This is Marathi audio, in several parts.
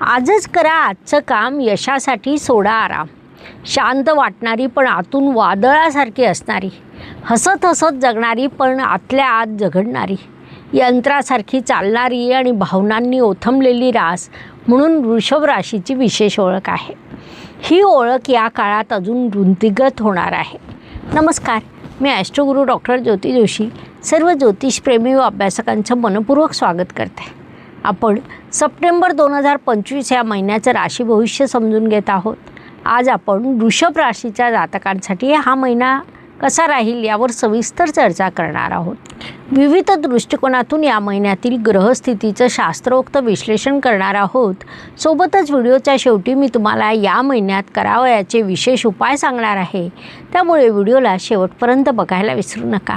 आजच करा आजचं काम यशासाठी सोडा आराम. शांत वाटणारी पण आतून वादळासारखी असणारी. हसत हसत जगणारी पण आतल्या आत झगडणारी यंत्रासारखी चालणारी आणि भावनांनी ओथंबलेली रास म्हणून वृषभ राशीची विशेष ओळख आहे. ही ओळख या काळात अजून वृंतिगत होणार आहे. नमस्कार मी ॲस्ट्रोगुरू डॉक्टर ज्योती जोशी सर्व ज्योतिषप्रेमी व अभ्यासकांचं मनपूर्वक स्वागत करते. आपण सप्टेंबर दोन हजार पंचवीस या महिन्याचं राशी भविष्य समजून घेत आहोत. आज आपण वृषभ राशीच्या जातकांसाठी हा महिना कसा राहील यावर सविस्तर चर्चा करणार आहोत. विविध दृष्टिकोनातून या महिन्यातील ग्रहस्थितीचं शास्त्रोक्त विश्लेषण करणार आहोत. सोबतच व्हिडिओच्या शेवटी मी तुम्हाला या महिन्यात करावयाचे विशेष उपाय सांगणार आहे. त्यामुळे व्हिडिओला शेवटपर्यंत बघायला विसरू नका.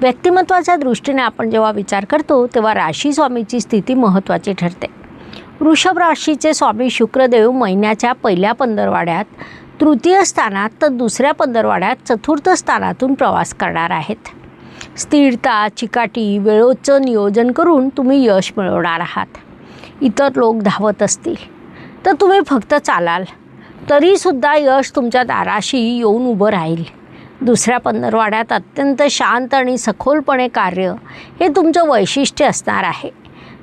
व्यक्तिमत्वाच्या दृष्टीने आपण जेव्हा विचार करतो तेव्हा राशी स्वामीची स्थिती महत्त्वाची ठरते. वृषभ राशीचे स्वामी शुक्रदेव महिन्याच्या पहिल्या पंधरवाड्यात तृतीय स्थानात तर दुसऱ्या पंधरवाड्यात चतुर्थ स्थानातून प्रवास करणार आहेत. स्थिरता चिकाटी वेळोचं नियोजन करून तुम्ही यश मिळवणार आहात. इतर लोक धावत असतील. तर तुम्ही फक्त चालाल. तरीसुद्धा यश तुमच्या दाराशी येऊन उभं राहील. दुसऱ्या पंधरवाड्यात अत्यंत शांत आणि सखोलपणे कार्य हे तुमचं वैशिष्ट्य असणार आहे.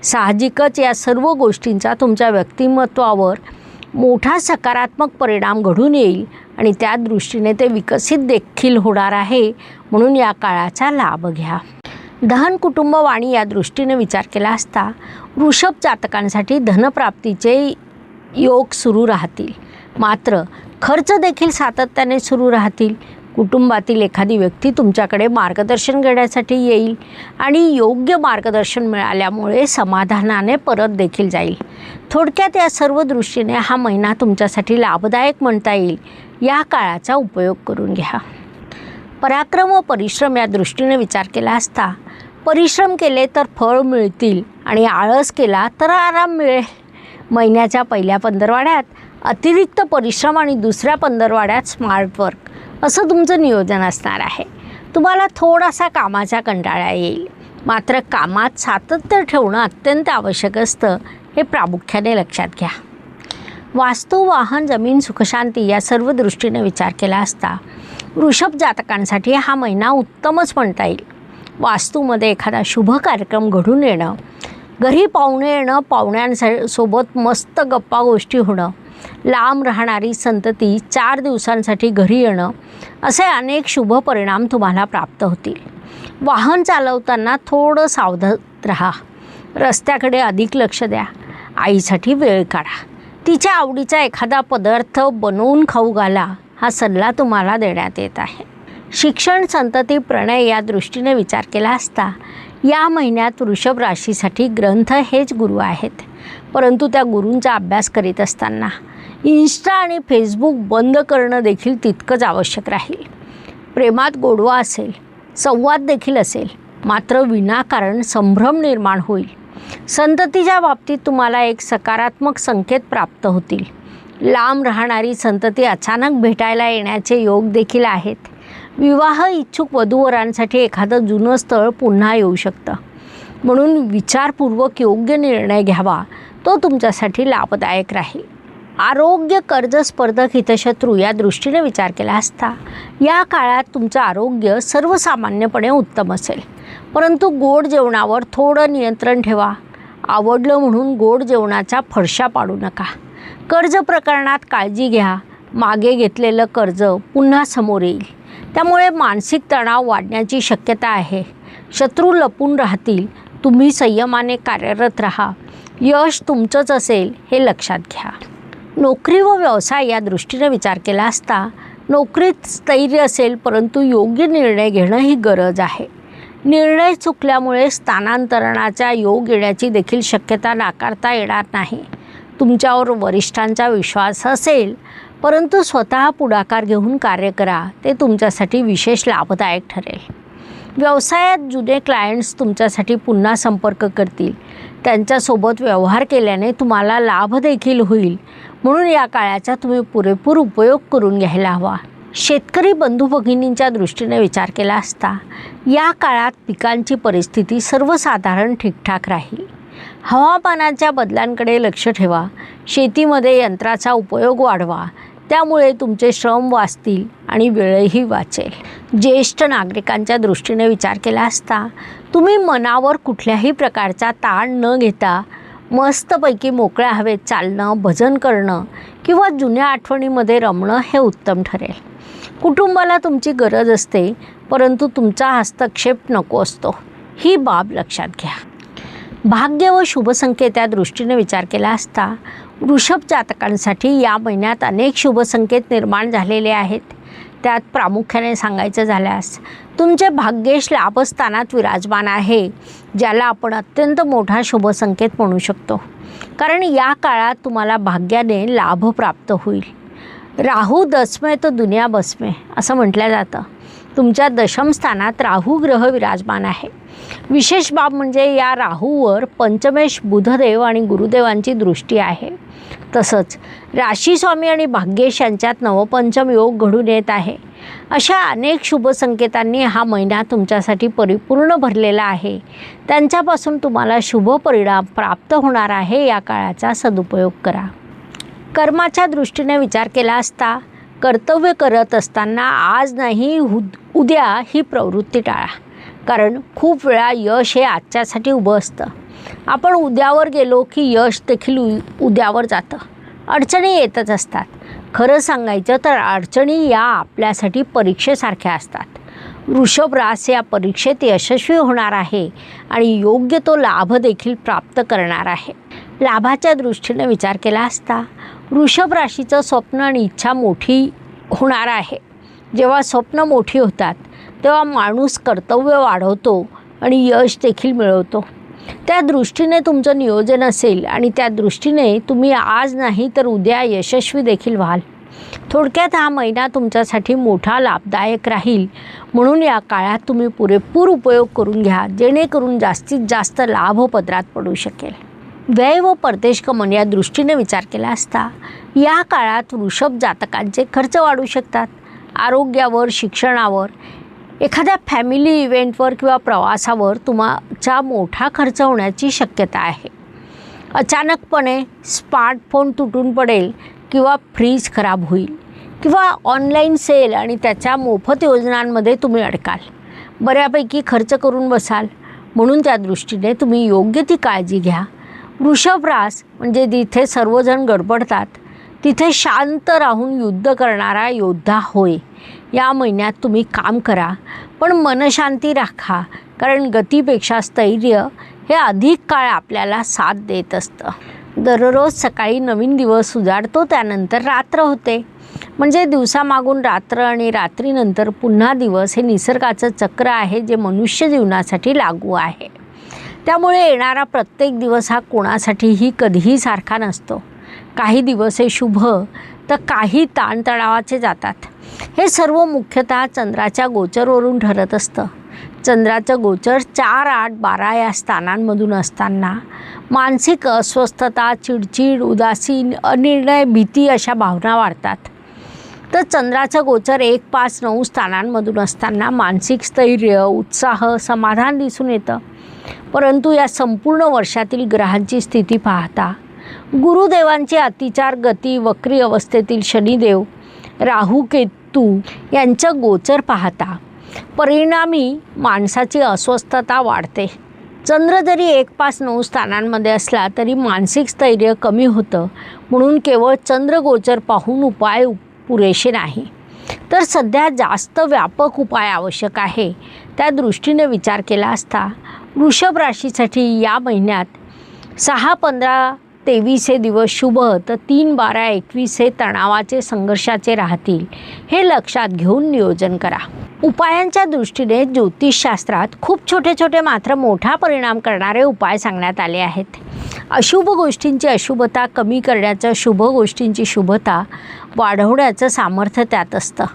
साहजिकच या सर्व गोष्टींचा तुमच्या व्यक्तिमत्वावर मोठा सकारात्मक परिणाम घडून येईल आणि त्या दृष्टीने ते विकसित देखील होणार आहे म्हणून या काळाचा लाभ घ्या. दहन कुटुंब वाणी या दृष्टीने विचार केला असता वृषभ जातकांसाठी धनप्राप्तीचे योग सुरू राहतील. मात्र खर्च देखील सातत्याने सुरू राहतील. कुटुंबातील एखादी व्यक्ती तुमच्याकडे मार्गदर्शन घेण्यासाठी येईल आणि योग्य मार्गदर्शन मिळाल्यामुळे समाधानाने परत देखील जाईल. थोडक्यात या सर्व दृष्टीने हा महिना तुमच्यासाठी लाभदायक म्हणता येईल या काळाचा उपयोग करून घ्या. पराक्रम व परिश्रम या दृष्टीने विचार केला असता परिश्रम केले तर फळ मिळतील आणि आळस केला तर आराम मिळेल. महिन्याच्या पहिल्या पंधरवाड्यात अतिरिक्त परिश्रम आणि दुसऱ्या पंधरवाड्यात स्मार्ट वर्क. असं तुमचं नियोजन असणार आहे. तुम्हाला थोडासा कामाचा कंटाळा येईल. मात्र कामात सातत्य ठेवणं अत्यंत आवश्यक असतं हे प्रामुख्याने लक्षात घ्या. वास्तू वाहन जमीन सुखशांती या सर्व दृष्टीने विचार केला असता वृषभ जातकांसाठी हा महिना उत्तमच म्हणता येईल. वास्तूमध्ये एखादा शुभ कार्यक्रम घडून येणं घरी पाहुणे येणं पाहुण्यांसोबत मस्त गप्पा गोष्टी होणं लांब राहणारी संतती चार दिवसांसाठी घरी येणं असे अनेक शुभ परिणाम तुम्हाला प्राप्त होतील. वाहन चालवताना थोडं सावधान राहा. रस्त्याकडे अधिक लक्ष द्या. आईसाठी वेळ काढा. तिच्या आवडीचा एखादा पदार्थ बनवून खाऊ घाला हा सल्ला तुम्हाला देण्यात येत आहे. शिक्षण संतती प्रणय या दृष्टीने विचार केला असता या महिन्यात वृषभ राशीसाठी ग्रंथ हेच गुरु आहेत. परंतु त्या गुरूंचा अभ्यास करीत असताना इन्स्टा आणि फेसबुक बंद करणं देखील तितकंच आवश्यक राहील. प्रेमात गोडवा असेल संवाद देखील असेल मात्र विनाकारण संभ्रम निर्माण होईल. संततीच्या बाबतीत तुम्हाला एक सकारात्मक संकेत प्राप्त होतील. लांब राहणारी संतती अचानक भेटायला येण्याचे योग देखील आहेत. विवाह इच्छुक वधूवरांसाठी एखादं जुनं स्थळ पुन्हा येऊ शकतं. म्हणून विचारपूर्वक योग्य निर्णय घ्यावा. तो तुमच्यासाठी लाभदायक राहील. आरोग्य कर्ज स्पर्धक हितशत्रू या दृष्टीने विचार केला असता. या काळात तुमचं आरोग्य सर्वसामान्यपणे उत्तम असेल. परंतु गोड जेवणावर थोडं नियंत्रण ठेवा. आवडलं म्हणून गोड जेवणाचा फरशा पाडू नका. कर्ज प्रकरणात काळजी घ्या. मागे घेतलेलं कर्ज पुन्हा समोर येईल. त्यामुळे मानसिक तणाव वाढण्याची शक्यता आहे. शत्रू लपून राहतील. तुम्ही संयमाने कार्यरत राहा. यश तुमचंच असेल हे लक्षात घ्या. नोकरी व व्यवसाय या दृष्टीने विचार केला असता नोकरीत स्थैर्य असेल परंतु योग्य निर्णय घेणं ही गरज आहे. निर्णय चुकल्यामुळे स्थानांतरणाचा योग येण्याची देखील शक्यता नाकारता येणार नाही. तुमच्यावर वरिष्ठांचा विश्वास असेल परंतु स्वतः पुढाकार घेऊन कार्य करा ते तुमच्यासाठी विशेष लाभदायक ठरेल. व्यवसायात जुने क्लायंट्स तुमच्यासाठी पुन्हा संपर्क करतील. त्यांच्यासोबत व्यवहार केल्याने तुम्हाला लाभ देखील होईल. म्हणून या काळाचा तुम्ही पुरेपूर उपयोग करून घ्यायला हवा. शेतकरी बंधू भगिनींच्या दृष्टीने विचार केला असता या काळात पिकांची परिस्थिती सर्वसाधारण ठीकठाक राहील. हवामानाच्या बदलांकडे लक्ष ठेवा. शेतीमध्ये यंत्राचा उपयोग वाढवा. त्यामुळे तुमचे श्रम वाचतील आणि वेळही वाचेल. ज्येष्ठ नागरिकांच्या दृष्टीने विचार केला असता तुम्ही मनावर कुठल्याही प्रकारचा ताण न घेता मस्तपैकी मोकळ्या हवेत चालणं भजन करणं किंवा जुन्या आठवणीमध्ये रमणं हे उत्तम ठरेल. कुटुंबाला तुमची गरज असते परंतु तुमचा हस्तक्षेप नको असतो. ही बाब लक्षात घ्या. भाग्य व शुभसंकेत या दृष्टीने विचार केला असता वृषभ जातकांसाठी या महिन्यात अनेक शुभसंकेत निर्माण झालेले आहेत. त्यात प्रामुख्याने सांगायचं झाल्यास तुमचे भाग्येश लाभस्थानात विराजमान आहे ज्याला आपण अत्यंत मोठा शुभसंकेत म्हणू शकतो. कारण या काळात तुम्हाला भाग्याने लाभ प्राप्त होईल. राहू दसमे तर दुनिया बसमे असं म्हटलं जातं. तुमच्या दशमस्थानात राहू ग्रह विराजमान आहे. विशेष बाब म्हणजे या राहूवर पंचमेश बुधदेव आणि गुरुदेवांची दृष्टी आहे. तसंच राशीस्वामी आणि भाग्येश यांच्यात नवपंचम योग घडून येत आहे. अशा अनेक शुभ संकेतांनी हा महिना तुमच्यासाठी परिपूर्ण भरलेला आहे. त्यांच्यापासून तुम्हाला शुभ परिणाम प्राप्त होणार आहे या काळाचा सदुपयोग करा. कर्माच्या दृष्टीने विचार केला असता कर्तव्य करत असताना आज नाही उद्या ही प्रवृत्ती टाळा. कारण खूप वेळा यश हे आजच्यासाठी उभं असतं. आपण उद्यावर गेलो की यश देखील उ उद्यावर जातं. अडचणी येतच असतात. खरं सांगायचं तर अडचणी या आपल्यासाठी परीक्षेसारख्या असतात. वृषभ रास या परीक्षेत यशस्वी होणार आहे आणि योग्य तो लाभ देखील प्राप्त करणार आहे. लाभाच्या दृष्टीने विचार केला असता वृषभ राशीचं स्वप्न आणि इच्छा मोठी होणार आहे. जेव्हा स्वप्न मोठी होतात तेव्हा माणूस कर्तव्य वाढवतो आणि यश देखील मिळवतो. त्या दृष्टीने तुमचं नियोजन असेल आणि त्या दृष्टीने तुम्ही आज नाही तर उद्या यशस्वी देखील व्हाल. थोडक्यात हा महिना तुमच्यासाठी मोठा लाभदायक राहील. म्हणून या काळात तुम्ही पुरेपूर उपयोग करून घ्या जेणेकरून जास्तीत जास्त लाभ हो पदरात पडू शकेल. व्यय व परदेश गमन या दृष्टीने विचार केला असता या काळात वृषभ जातकांचे खर्च वाढू शकतात. आरोग्यावर शिक्षणावर एखाद्या फॅमिली इव्हेंटवर किंवा प्रवासावर तुमचा मोठा खर्च होण्याची शक्यता आहे. अचानकपणे स्मार्टफोन तुटून पडेल किंवा फ्रीज खराब होईल किंवा ऑनलाईन सेल आणि त्याच्या मोफत योजनांमध्ये तुम्ही अडकाल. बऱ्यापैकी खर्च करून बसाल. म्हणून त्या दृष्टीने तुम्ही योग्य ती काळजी घ्या. वृषभरास म्हणजे जिथे सर्वजण गडबडतात तिथे शांत राहून युद्ध करणारा योद्धा होय. या महिन्यात तुम्ही काम करा पण मनशांती राखा कारण गतीपेक्षा स्थैर्य हे अधिक काळ आपल्याला साथ देत असतं. दररोज सकाळी नवीन दिवस उजाडतो त्यानंतर रात्र होते. म्हणजे दिवसामागून रात्र आणि रात्रीनंतर पुन्हा दिवस हे निसर्गाचं चक्र आहे जे मनुष्य जीवनासाठी लागू आहे. त्यामुळे येणारा प्रत्येक दिवस हा कोणासाठीही कधीही सारखा नसतो. काही दिवस हे शुभ तर काही ताणतणावाचे जातात. हे सर्व मुख्यतः चंद्राच्या गोचरवरून ठरत असतं. चंद्राचं गोचर चार आठ बारा या स्थानांमधून असताना मानसिक अस्वस्थता चिडचिड उदासीन अनिर्णय भीती अशा भावना वाढतात. तर चंद्राचं गोचर एक पाच नऊ स्थानांमधून असताना मानसिक स्थैर्य उत्साह समाधान दिसून येतं. परंतु या संपूर्ण वर्षातील ग्रहांची स्थिती पाहता गुरुदेवांची अतिचार गती वक्री अवस्थेतील शनिदेव राहू केतू यांचं गोचर पाहता. परिणामी माणसाची अस्वस्थता वाढते. चंद्र जरी एक पाच नऊ स्थानांमध्ये असला तरी मानसिक स्थैर्य कमी होतं. म्हणून केवळ चंद्रगोचर पाहून उपाय पुरेसे नाही. तर सध्या जास्त व्यापक उपाय आवश्यक आहे. त्या दृष्टीने विचार केला असता वृषभ राशीसाठी या महिन्यात सहा पंधरा तेवीस हे दिवस शुभ तर तीन बारा एकवीस हे तणावाचे संघर्षाचे राहतील. हे लक्षात घेऊन नियोजन करा. उपायांच्या दृष्टीने ज्योतिषशास्त्रात खूप छोटे छोटे मात्र मोठा परिणाम करणारे उपाय सांगण्यात आले आहेत. अशुभ गोष्टींची अशुभता कमी करण्याचं शुभ गोष्टींची शुभता वाढवण्याचं सामर्थ्य त्यात असतं.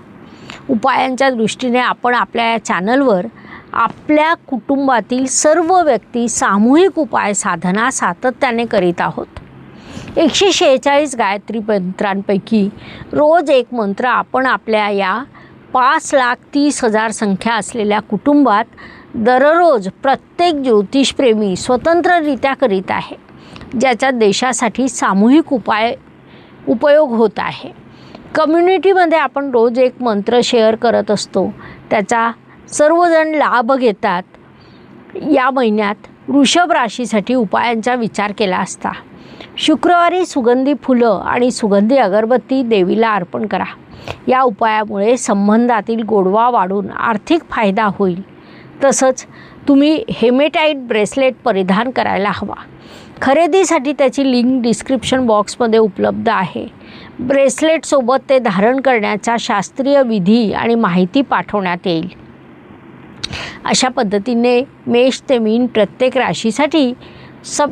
उपायांच्या दृष्टीने आपण आपल्या या चॅनलवर आपल्या कुटुंबातील सर्व व्यक्ती सामूहिक उपाय साधना सातत्याने करीत आहोत. एकशे शेहेचाळीस गायत्री मंत्रांपैकी रोज एक मंत्र आपण आपल्या या पाच लाख तीस हजार संख्या असलेल्या कुटुंबात दररोज प्रत्येक ज्योतिषप्रेमी स्वतंत्ररित्या करीत आहे. ज्याचा देशासाठी सामूहिक उपाय उपयोग होत आहे. कम्युनिटीमध्ये आपण रोज एक मंत्र शेअर करत असतो. त्याचा सर्वजण लाभ घेतात. या महिन्यात वृषभ राशीसाठी उपायांचा विचार केला असता. शुक्रवारी सुगंधी फुलं आणि सुगंधी अगरबत्ती देवीला अर्पण करा. या उपायामुळे संबंधातील गोडवा वाढून आर्थिक फायदा होईल. तसंच तुम्ही हेमेटाईट ब्रेसलेट परिधान करायला हवा. खरेदीसाठी त्याची लिंक डिस्क्रिप्शन बॉक्समध्ये उपलब्ध आहे. ब्रेसलेटसोबत ते धारण करण्याचा शास्त्रीय विधी आणि माहिती पाठवण्यात येईल. अशा पद्धतीने मेष ते मीन प्रत्येक राशीसाठी सब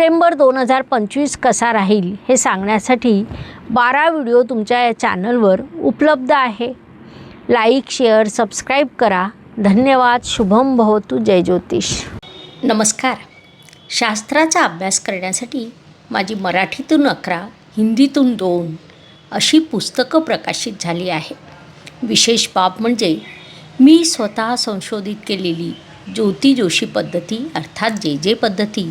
सप्टेंबर दोन हजार पंचवीस कसा राहील हे सांगण्यासाठी बारा व्हिडिओ तुमच्या या चॅनलवर उपलब्ध आहे. लाईक शेअर सबस्क्राईब करा. धन्यवाद. शुभम भवतु. जय ज्योतिष. नमस्कार. शास्त्राचा अभ्यास करण्यासाठी माझी मराठीतून अकरा हिंदीतून दोन अशी पुस्तकं प्रकाशित झाली आहे. विशेष बाब म्हणजे मी स्वतः संशोधित केलेली ज्योती जोशी पद्धती अर्थात जे जे पद्धती